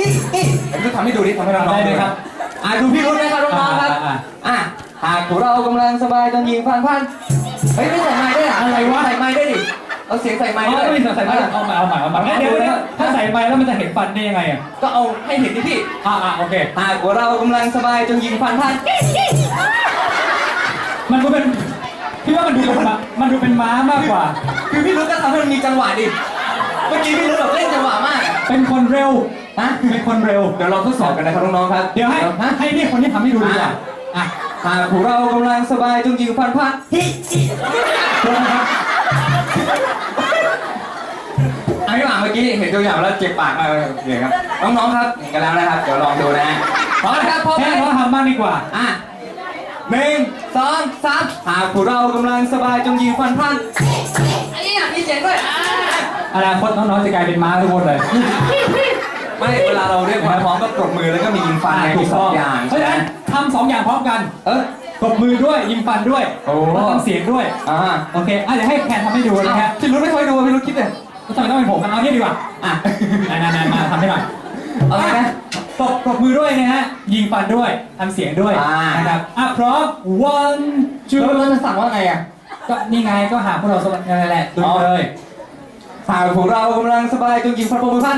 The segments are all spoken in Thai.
นี่นี่ไอ้พี่ทำให้ดูดิทำให้น้องได้เลยครับอะดูพี่รุ่นนะครับน้องๆครับอ่าอะหากพวกเรากำลังสบายจนยิงฟันพันเฮ้ยไม่ใส่ไม้ด้วยอะอะไรวะใส่ไม้ได้ดิเอาเสียงใส่ไม้ด้วยไม่ใส่ไม้เอาใหม่เอาใหม่เอาใหม่งั้นเดี๋ยวถ้าใส่ไม้แล้วมันจะเห็นฟันได้ยังไงอะก็เอาให้เห็นดิพี่อ่าอ่าโอเคหากพวกเรากำลังสบายจนยิงฟันพันมันก็เป็นพี่ว่ามันดูเป็นมันดูเป็นม้ามากกว่า คือพี่รุ่นก็ทำให้มันมีจังหวะดิเมื่อกี้พี่รุ่นแบบเล่นจังหวะมาก เป็นคนเร็ว ฮะเป็นคนเร็ว เดี๋ยวเราทดสอบกันนะครับน้องๆครับเดี๋ยวให้ฮะให้นี่คนที่ทำให้ดูดีกว่าอะหากพวกเรากำลังสบายจงยิงฟันพันฮิโทษนะครับอันนี้หลังเมื่อกี้เห็นตัวอย่างแล้วเจ็บปากมากเลยเดี๋ยวครับน้องๆครับเห็นกันแล้วนะครับเดี๋ยวลองดูนะฮะพร้อมนะครับพร้อมไหมให้เขาทำบ้างดีกว่าอะหนึ่งสองสามหากพวกเรากำลังสบายจงยิงฟันพันอันนี้อยากมีเสียงด้วยอ่าอนาคตน้องๆจะกลายเป็นม้าทุกคนเลย ไม่เวลาเราเรียกความพร้อมก็ปรบมือแล้วก็มียิงฟันในถูกสต้อองงอย่างเพราะฉะนั้นทำสองอย่างพร้อมกันเออ ตบมือด้วยยิงฟันด้วยโอ้ แล้วทำเสียงด้วย อ่า โอเคอะเดี๋ยวให้แคนทำให้ดูนะฮะพี่รุ่นไม่ค่อยดูพี่รุ่นคิดเลยทำไมต้องเป็นผมกันเอาเนี่ยดีกว่า อะนานๆมาทำให้หน่อยเอาไงนะตบปรบมือด้วยนะฮะ ยิงฟันด้วยทำเสียงด้วยอ่าน นะครับ อะพร้อม one ชื่อ two เราจะสั่งว่าไงอะก็นี่ไงก็หาพวกเราสมัครนั่นแหละดูอ๋อเลยหากพวกเรากำลังสบายจงยิงฟันปรบมือพัน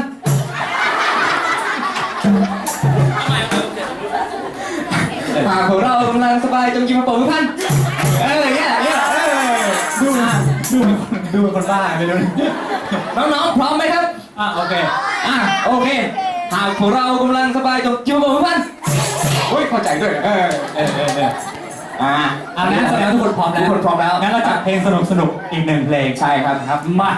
หากพวกเรากำลังสบายจงยิงฟันปรบมือพันเออเนี่ยเนี่ยเออดูดูเป็นคนดูเป็นคนบ้าไม่รู้น้องๆพร้อมไหมครับอะโอเคอะโอเคหากพวกเรากำลังสบายจงยิงฟันปรบมือพันโอ้ยเข้าใจด้วยเออเออเออเอออ่าอะงั้นแสดงว่าทุกคนพร้อมแล้วทุกคนพร้อมแล้วงั้นเราจัดเพลงสนุกสนุกๆอีกหนึ่งเพลงใช่ครับครับมา